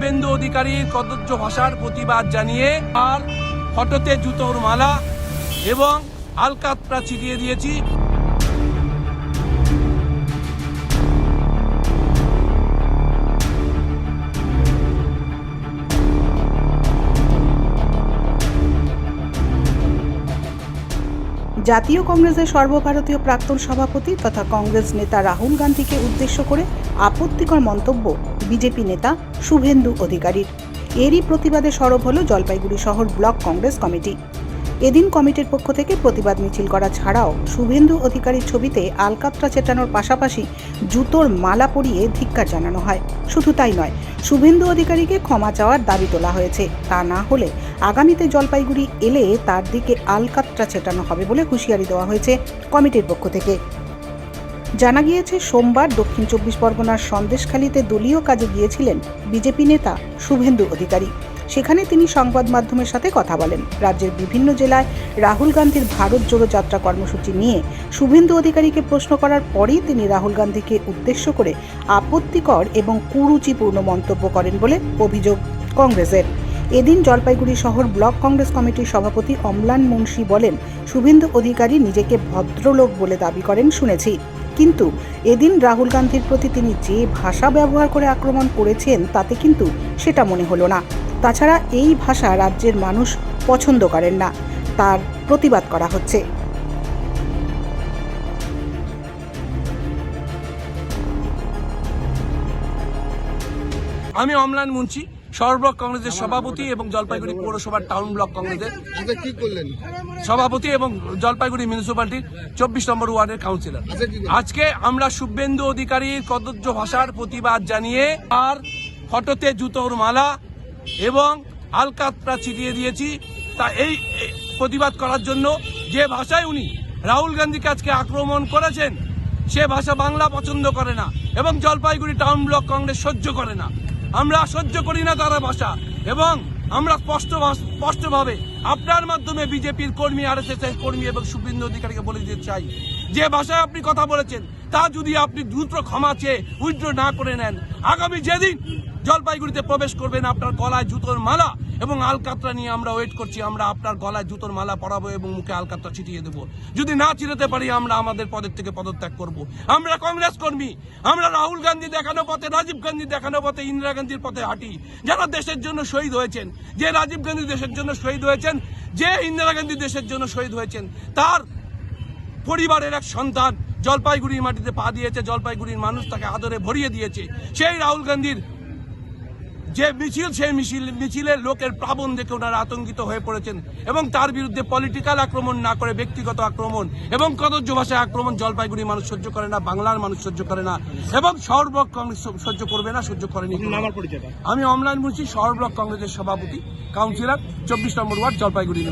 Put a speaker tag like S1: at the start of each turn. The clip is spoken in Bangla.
S1: শুভেন্দু অধিকারীর কদর্য ভাষার প্রতিবাদ জানিয়ে আর ফটোতে জুতোর মালা এবং আলকাতরা ছিটিয়ে দিয়েছি।
S2: জাতীয় কংগ্রেসের সর্বভারতীয় প্রাক্তন সভাপতি তথা কংগ্রেস নেতা রাহুল গান্ধীকে উদ্দেশ্য করে আপত্তিকর মন্তব্য বিজেপি নেতা শুভেন্দু অধিকারীর। এরই প্রতিবাদে সরব হল জলপাইগুড়ি শহর ব্লক কংগ্রেস কমিটি। এদিন কমিটির পক্ষ থেকে প্রতিবাদ মিছিল করা ছাড়াও শুভেন্দু অধিকারীর ছবিতে আলকাতরা চেটানোর পাশাপাশি জুতোর মালা পরিয়ে ধিক্কার জানানো হয়। শুধু তাই নয়, শুভেন্দু অধিকারীকে ক্ষমা চাওয়ার দাবি তোলা হয়েছে। তা না হলে আগামীতে জলপাইগুড়ি এলে তার দিকে আলকাতরা চেটানো হবে বলে হুঁশিয়ারি দেওয়া হয়েছে কমিটির পক্ষ থেকে। জানা গিয়েছে, সোমবার দক্ষিণ চব্বিশ পরগনার সন্দেশখালীতে দলীয় কাজে গিয়েছিলেন বিজেপি নেতা শুভেন্দু অধিকারী। সেখানে তিনি সংবাদ মাধ্যমের সাথে কথা বলেন। রাজ্যের বিভিন্ন জেলায় রাহুল গান্ধীর ভারত জোড়ো যাত্রা কর্মসূচি নিয়ে শুভেন্দু অধিকারীকে প্রশ্ন করার পরেই তিনি রাহুল গান্ধীকে উদ্দেশ্য করে আপত্তিকর এবং কুরুচিপূর্ণ মন্তব্য করেন বলে অভিযোগ কংগ্রেসের। এদিন জলপাইগুড়ি শহর ব্লক কংগ্রেস কমিটির সভাপতি অম্লান মুন্সি বলেন, শুভেন্দু অধিকারী নিজেকে ভদ্রলোক বলে দাবি করেন শুনেছি। কিন্তু এদিন রাহুল গান্ধীর প্রতি তিনি যে ভাষা ব্যবহার করে আক্রমণ করেছেন তাতে কিন্তু সেটা মনে হলো না। তাছাড়া এই ভাষা রাজ্যের মানুষ পছন্দ করেন না। তার প্রতিবাদ করা হচ্ছে।
S1: আমি অমলান মুন্সি শহর ব্লক কংগ্রেসের সভাপতি এবং জলপাইগুড়ি পৌরসভার টাউন ব্লক কংগ্রেসের
S3: আচ্ছা কি করলেন?
S1: সভাপতি এবং জলপাইগুড়ি মিউনিসিপ্যালিটির চব্বিশ নম্বর ওয়ার্ডের কাউন্সিলর।
S3: আচ্ছা?
S1: আজকে আমরা শুভেন্দু অধিকারীর কদর্য ভাষার প্রতিবাদ জানিয়ে আর ফটোতে জুতোর মালা এবং আলকাতরা ছিটিয়ে দিয়েছি। তা এই প্রতিবাদ করার জন্য যে ভাষায় উনি রাহুল গান্ধীকে আজকে আক্রমণ করেছেন, সে ভাষা বাংলা পছন্দ করে না এবং জলপাইগুড়ি টাউন ব্লক কংগ্রেস সহ্য করে না। আমরা সহ্য করি না তারা ভাষা এবং আমরা স্পষ্ট স্পষ্টভাবে আপনার মাধ্যমে বিজেপির কর্মী আর এস কর্মী এবং শুভেন্দু অধিকারীকে বলে দিতে চাই। যে ভাষায় আপনি কথা বলেছেন তা যদি আপনি দ্রুত ক্ষমা চেয়ে উইথড্র না করে নেন, আগামী যেদিন জলপাইগুড়িতে প্রবেশ করবেন, আপনার গলায় জুতোর মালা এবং আলকাতরা নিয়ে আমরা ওয়েট করছি, আমরা আপনার গলায় জুতোর মালা পরাবো এবং মুখে আলকাতরা ছিটিয়ে দেবো। যদি না চিরতে পারি, আমরা আমাদের পদের থেকে পদত্যাগ করব। আমরা কংগ্রেস কর্মী, আমরা রাহুল গান্ধী দেখানো পথে, রাজীব গান্ধী দেখানো পথে, ইন্দিরা গান্ধীর পথে হাঁটি। যারা দেশের জন্য শহীদ হয়েছেন, যে রাজীব গান্ধী দেশের জন্য শহীদ হয়েছেন, যে ইন্দিরা গান্ধী দেশের জন্য শহীদ হয়েছেন, তার পরিবারের এক সন্তান জলপাইগুড়ির মাটিতে পা দিয়েছে জলপাইগুড়ির মানুষ তাকে আদরে ভরিয়ে দিয়েছে। সেই রাহুল গান্ধীর যে মিছিল সেই মিছিল মিছিলের লোকের প্লাবন দেখে ওনারা আতঙ্কিত হয়ে পড়েছেন এবং তার বিরুদ্ধে পলিটিক্যাল আক্রমণ না করে ব্যক্তিগত আক্রমণ এবং কদর্য ভাষায় আক্রমণ জলপাইগুড়ি মানুষ সহ্য করে না বাংলার মানুষ সহ্য করে না এবং শহর ব্লক কংগ্রেস সহ্য করবে না সহ্য করেনি আমি অমলান মুন্সি শহর ব্লক কংগ্রেসের সভাপতি কাউন্সিলর চব্বিশ নম্বর ওয়ার্ড জলপাইগুড়ি।